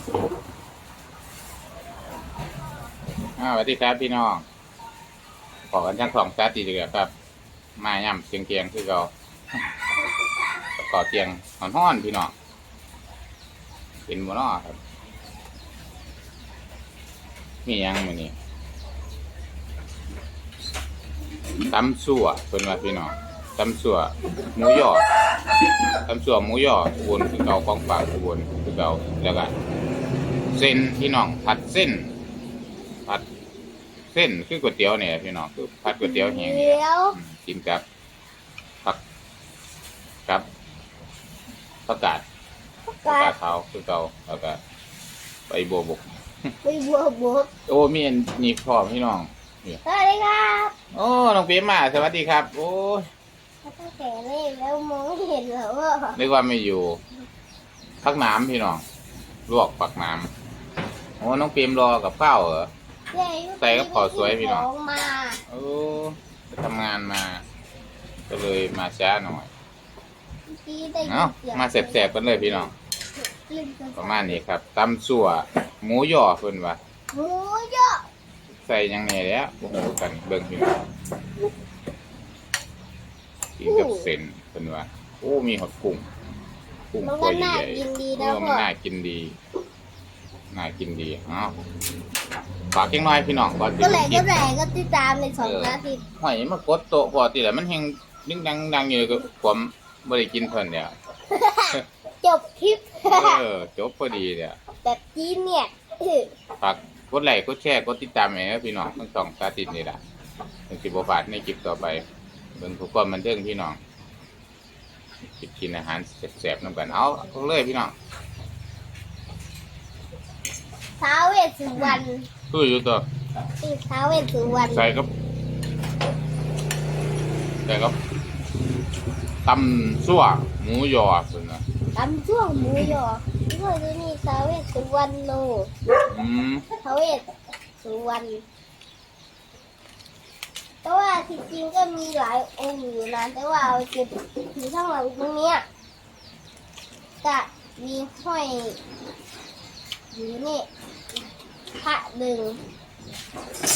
อ่าสวัสดีครับพี่น้องขอกันทั้งสองสาติเดือครับ มาย่ำเตียงเตียงคือเราก่อเตียงหอนห้อนพี่น้องเป็นหมอนอครับ มียังมือนี้ตำสั่วเป็นว่าพี่น้องตำสั่วหมูหยอตำสั่วหมูหยออุบลคือเก่าของฝากอุบลคือเก่าแล้วก็ เส้นพี่น้องผัดเส้น ผัดเส้นคือก๋วยเตี๋ยวเนี่ยพี่น้องคือผัดก๋วยเตี๋ยวแห้งเนี่ยเดี๋ยวอืมกินกับผักกับผักกาดผักกากาดขาวคือเก่าแล้วก็ใบบัวบก ไปบวกบวกโอ้มีอันนี่พร้อมพี่น้อง สวัสดีครับโอ้น้องเปี๊ยมาสวัสดีครับ โอ้ยตั้งแต่เล่นแล้วมองไม่เห็นเหรอว่านึกว่าไม่อยู่พักน้ำพี่น้องลวกปักน้ำ โอ้น้องเปี๊ยมรอกับข้าวเหรอ ใส่กระเป๋าสวยพี่น้องของมาโอ้ไปทำงานมา ก็เลยมาช้าหน่อยเมื่อกี้ได้ยินเอ้าสียงมาแสบๆกันเลยพี่น้อง เล่นกันประมาณนี้ครับตำสั่วหมูหย่อเพิ่นว่าหมูเยอะใส่หยังไงแล้วโอ้โหกันเบิ่งพี่น้องกินกับเส้นเพิ่นว่าโอ้มีหอดกุ้งกุ้งมันตัก็วใหน่าญ่กินดีๆเอนะอมันพ่อน่ากินดี น่ากินดีเอ้าฝากเล็กน้อยพี่น้องก่อนก็ที่ไหนคลิก็ปไหนก็ติดตามในสองนาทีหอยมากดโต๊ะพอติแหละมันแฮงดึงดังดังอยู่ก็ผมบ่ได้กินเพิ่นเนี่ยจบคลิป เออจบพอดีเนี่ยแบบจีนเนี่ยฝากกดไลค์กดแชร์กดติดตามให้นะพี่น้องทั้งสองสาธิตนี่ล่ะถึงสิบ่พลาดในคลิปต่อไปเบิ่งทุกความบันเทิงพี่น้องกินกินอาหารแซ่บๆนํกันเอาเอาเลยพี่น้อง ท้าวเวสสุวรรณคืออยู่ตัวนี่ท้าวเวสสุวรรณใส่กับใส่กับตำซั่วหมูยอพุ่นน่ะตำช่วงหมูหยอก็จะมีท้าวเวสสุวรรณโนอืมทาวเวสสุวรรณแต่ว่าที่จริงก็มีหลายองค์อยู่นะแต่ว่าเอาเก็บถือข้างหลังตรงเนี้ยจะมีห้อยอยู่นี่ พระหนึ่ง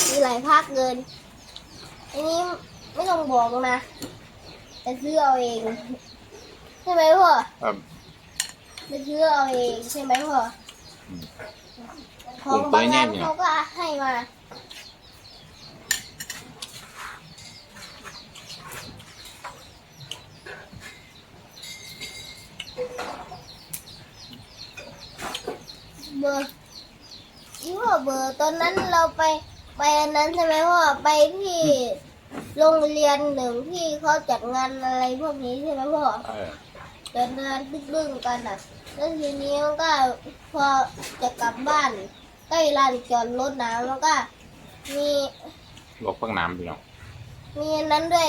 มีหลายภาคเกิน อันนี้ไม่ต้องบอกนะแต่ซื้อเอาเองใช่ไหมพ่อครับไปซื้อเอาเองใช่ไหมพ่ออมของบางงานเขาก็ให้มาเบอร์ อีพ่อเบอร์ตอนนั้นเราไปไปอันนั้นใช่ไหมพ่อไปที่โรงเรียนหนึ่งที่เขาจัดงานอะไรพวกนี้ใช่ไหมพ่อเออเดินเดินบึ้งๆกันอะแล้วทีนี้มันก็พอจะกลับบ้านใกล้ลานจอดรถน้ำแล้วก็ มีลวกฟักน้ำพี่น้องมีอันนั้นด้วย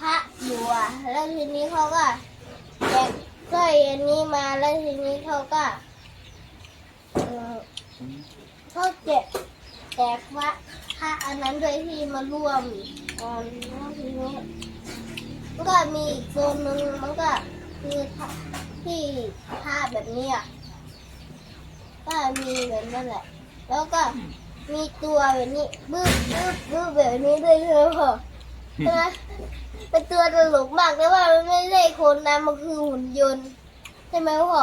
พระอยู่อะแล้วทีนี้เขาก็แจกสร้อยอันนี้มาแล้วทีนี้เขาก็เออ เขาแจกแจกพระพระอันนั้นโดยที่มาร่วมกันแล้วทีนี้มันก็มีอีกโซนหนึ่งมันก็คือที่ผ้าแบบนี้อะก็มีแบบนั้นแหละ แล้วก็มีตัวแบบนี้บึ้บบึ้บบึ้บแบบนี้ด้วยใช่ไหมพ่อใช่ไหมเป็นตัวตลกมากแต่ว่ามันไม่ใช่คนนะมันคือหุ่นยนต์ใช่ไหมพ่อ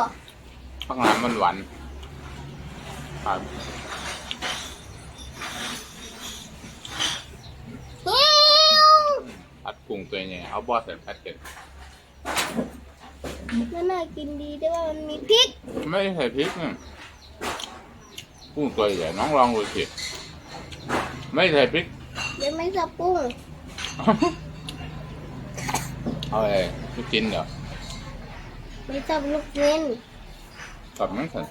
ฟักน้ำมันหวาน ครับเฮ้ยผัดกุ้งตัวใหญ่เอาบอสใส่ผัดเก็ดมันน่ากินดีแต่ว่ามันมีพริก ไม่ใส่พริกนี่กุ้งตัวใหญ่น้องลองดูสิไม่ใส่พริกยังไม่สับปุ้งเอาอะไรลูกชิ้นเหรอไม่สับลูกเส้นกับมันใส่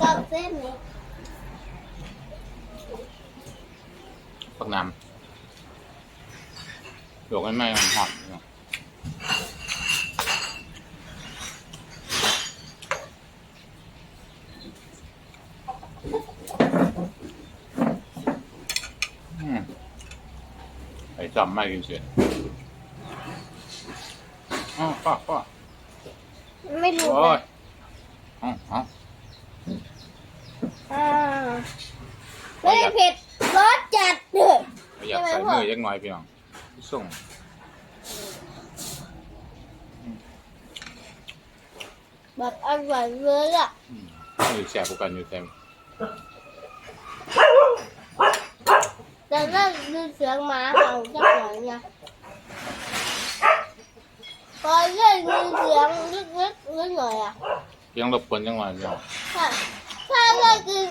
สับเส้นนี่ฟักน้ำหลวกให้ไหม้มันหอมพี่น้องอืมไอ้จำไม่กินเสียอ๋อป้าป้าไม่รู้โอ้ย นะ อ๋ออ๋อ อ่าไม่ได้เผ็ดรสจัดเลย อยากใส่มือยัง น้อยพี่น้องส่งแบบอร่อยเลยอะอยู่แสบกว่ากันอยู่แสบแต่ถ้าดูเสียงหมาเห่าจะหน่อยไงพอได้ยินเสียงเล็กๆนิดหน่อยอะยังรบกวนยังน้อยพี่น้องถ้าถ้าได้คือ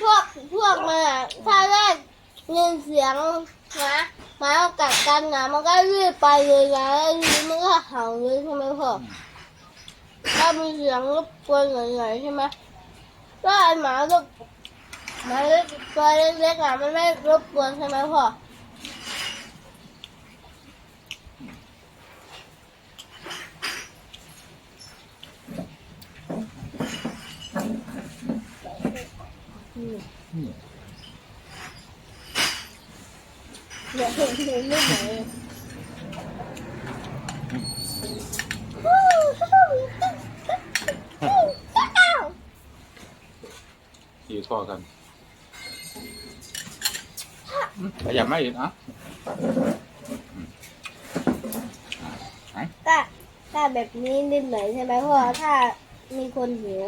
พวกพวกมันอะถ้าได้ยินเสียง หมาหมากัดกันนะมันก็รีบไปเลยนะแล้วทีนี้มันก็เห่าเลยใช่ไหมพ่อถ้ามีเสียงรบกวนหน่อยๆใช่ไหมถ้าไอหมาก็หมาเล็กตัวเล็กๆอะมันไม่รบกวนใช่ไหมพ่อเดี๋ยวเห็นเห็นไม่ไหน ขี่ข้อกันขยับไม่อีกอะก็ก็แบบนี้นิดหน่อยใช่ไหมเพราะว่าถ้ามีคนหิว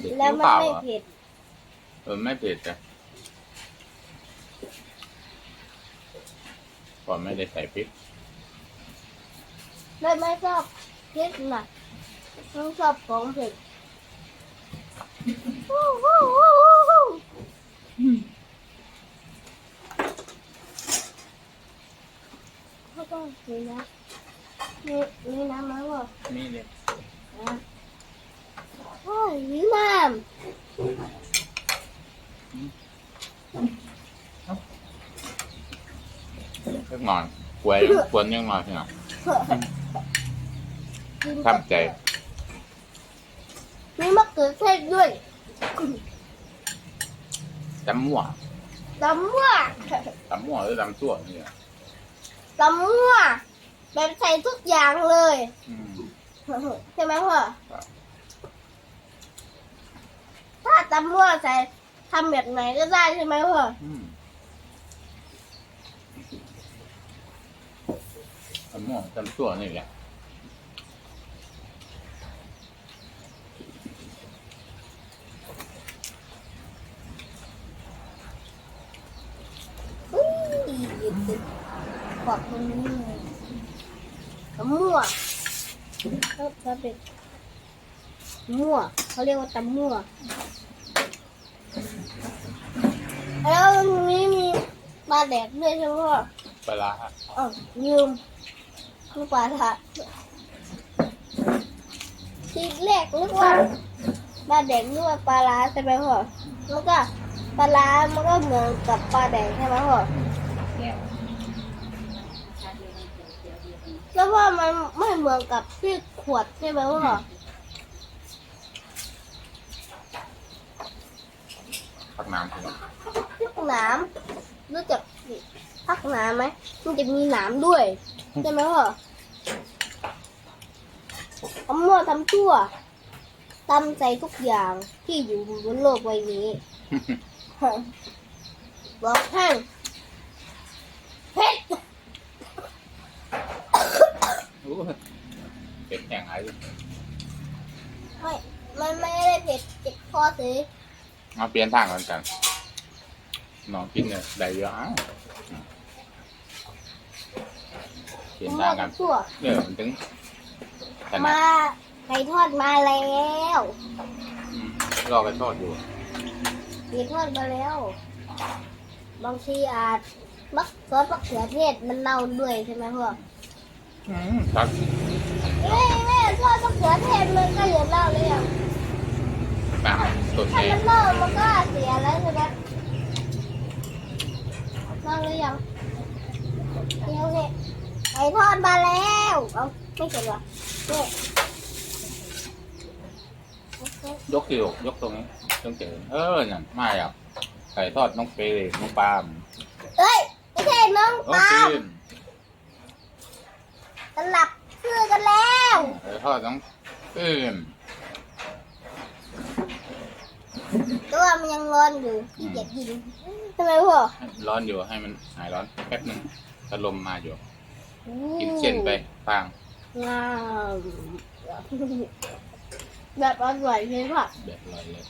เด็กแล้วมันเปล่าไม่อะเผ็ด เออไม่เผ็ดจ้ะ ก่อนไม่ได้ใส่พริก ไม่ไม่ชอบเผ็ดหนักต้องชอบของเผ็ดฮู้ฮู้ฮู้ฮู้ฮู้เขาต้องมีน้ำมีมีน้ำไหมวะนี่เลยโอ้ยมีน้เล็กน้อยกวยกวนยังน้อยพี่น้องำกินทำใจ มีมะเขือเทศด้วยตำมั่วตำมั่วตำมั่วหรือตำซั่วนี่อะตำมั่วแบบใส่ทุกอย่างเลยอืมใช่ไหมพ่อครับถ้าตำมั่วใส่ทำแบบไหนก็ได้ใช่ไหมพ่อ อืมตำมั่วตำซั่วนี่แหละอุ้ยขอบตรงนี้เลยตำมั่วเขาจะเป็นมั่วเขาเรียกว่าตำมั่วแล้วตรงนี้มีปลาแดกด้วยใช่ไหมพ่อปลาร้าอ๋อยืม คือปลาทะทีแรกนึกว่าปลาแดกนึกว่าปลาร้าใช่ไหมพ่อมันก็ปลาร้ามันก็เหมือนกับปลาแดกใช่ไหมพ่อแล้วว่ามันไม่เหมือนกับที่ขวดใช่ไหมพ่อพักน้ำพี่น้องพักหนามรู้จักพักหนามไหมมันจะมีหนามด้วย ใช่ไหมพ่อทำมั่วทำชั่วตำใจทุกอย่างที่อยู่บนโลกใบนี้ บอกให้เผ็ดโอ้ยเป็ดแห้งหายเลยไม่มันไม่ได้เผ็ดเจ็บคอสิมาเปลี่ยนทางกันกันน้องกินเนี่ยได้เยอะอ้าว เปลี่ยนทางกันชั่วเนี่ยมันถึงขนาดมาไก่ทอดมาแล้วอืมรอกันทอดอยู่ ไก่ทอดมาแล้ว บางทีอาจมักซอสมะเขือเทศมันเน่าด้วยใช่ไหมพ่ออืมครับแม่แม่ซอสมะเขือเทศมันก็เหลือเน่าเลยอะปากสดถ้าแน่มันเน่ามันก็เสียแล้วใช่ไหมเน่าหรือยังเดี๋ยวเนี่ย ไก่ทอดมาแล้วเอาไม่เสร็จวะเนี่ยยกสิลูกยกตรงนี้ต้องเจอเออนั่นมาแล้วไก่ทอดน้องเปย์น้องปาล์มเอ้ยไม่ใช่น้องโอ้ปาล์มจีนสลับชื่อกันแล้วไก่ทอดน้องเอิ่มแต่ว่ามันยังร้อนอยู่ที่เกียจกินทำไมพ่อ ร้อนอยู่ให้มันหายร้อนแป๊บหนึงถ้าลมมาอยู่ กินเส้นไปฟางงามแบบอร่อยเลยพ่อแบบลอยเลย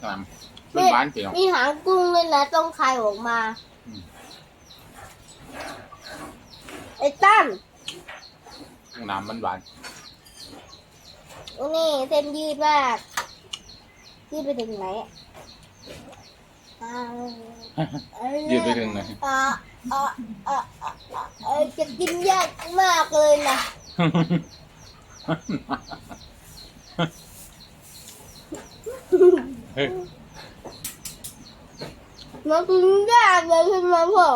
กำลังขึ้นบ้านพี่น้องมีหางกุ้งเลยนะต้องคายออกมา ไอ้ตั้ม น้ำมันหวานนี่เส้นยืดมากยืดไปถึงไหนอะอ่าเอ้ยืดไปถึงไหนอ่าอ่าอ่าอ่าอ่าเอ้ยจะกินยากมากเลยนะเฮ้ยมันกินยากเลยใช่ไหมพ่อ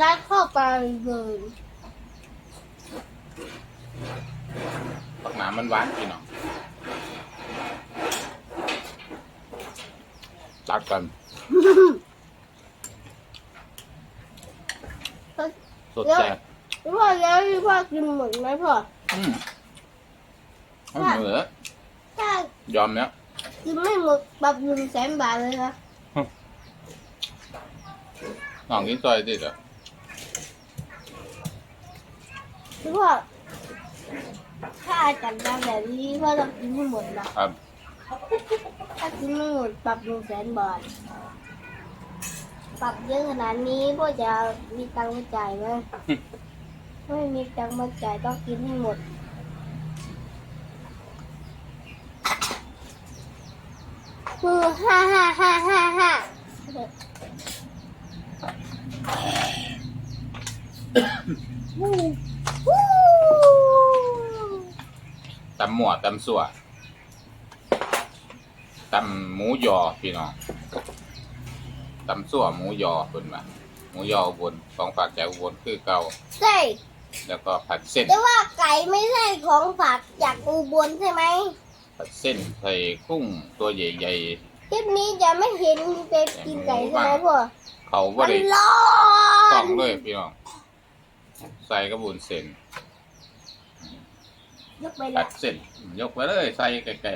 ได้เข้าไปเลยปักน้ำมันหวานพี่น้องตักกันสดแซ่บพ่อแล้วที่พ่อกินหมดไหมพ่ออืมเอาเหนือถ้ายอมแล้วกินไม่หมดปรับหนึ่งแสนบาทเลยนะน้องกินซอยดิจ้ะที่ พ่อถ้าจัดการแบบนี้พ่อต้องกินให้หมดนะครับ ถ้ากินไม่หมดปรับหนึ่งแสนบาทปรับเยอะขนาดนี้พ่อจะมีตังค์มาจ่ายไหม ไม่มีตังค์มาจ่ายต้องกินให้หมด คือห้าห้าห้าห้าห้า ตำหมวดตำสัวตำหมูยอพี่น้องตำสัวหมูยอเป็นมาหมูยออุบนของฝากจากอุบลคือเก่าใช่แล้วก็ผัดเส้นแต่ว่าไก่ไม่ใช่ของฝากจากอุบลใช่ไหมผัดเส้นใส่กุ้งตัวใหญ่คลิปนี้จะไม่เห็นเป็ดกินไก่ใช่ไหมพ่อๆเขาว่ามันได้ร้อต้อนงเลยพี่น้อง ใส่กระบุนเส้นยกไปผัละดเส้น ยกไปเลย ใส่ไก่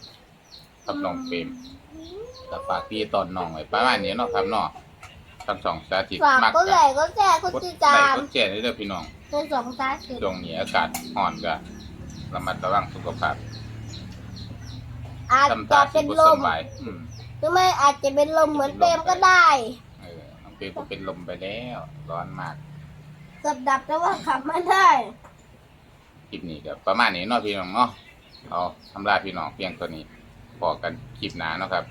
ๆครับน้องเปรมแต่ฝากพี่ตอนน้องไว้ประมาณนี้เนาะครับเนาะทั้งสองสาธิตฝากมากก็กัใหญ่ก็แก่ก็กดติดไลตาค์มกดแชร์ด้วยเด้อพี่น้อง เป็นสองสาธิตช่วงนี้อากาศร้อนก็ระมัดระวังสุขภาพอาจทำจะตาสิเป็นบุลสม บายอืม หรือไม่อาจจะเป็นลมเหมือนเปรมก็ได้ เออน้องเปรมก็เป็นลมไปแล้ว ร้อนมาก เกือบดับแต่ว่าขับไม่ได้คลิปนี้ก็ประมาณนี้เนาะพี่น้องเนาะเอาทำลาพี่น้องเพียงตัวนี้พอกันคลิปหน้าเนาะครับ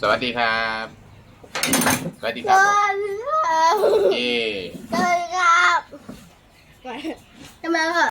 สวัสดีครับ สวัสดีสครับวัสดีครับเย้สวัสดีครับทำไมพ่อ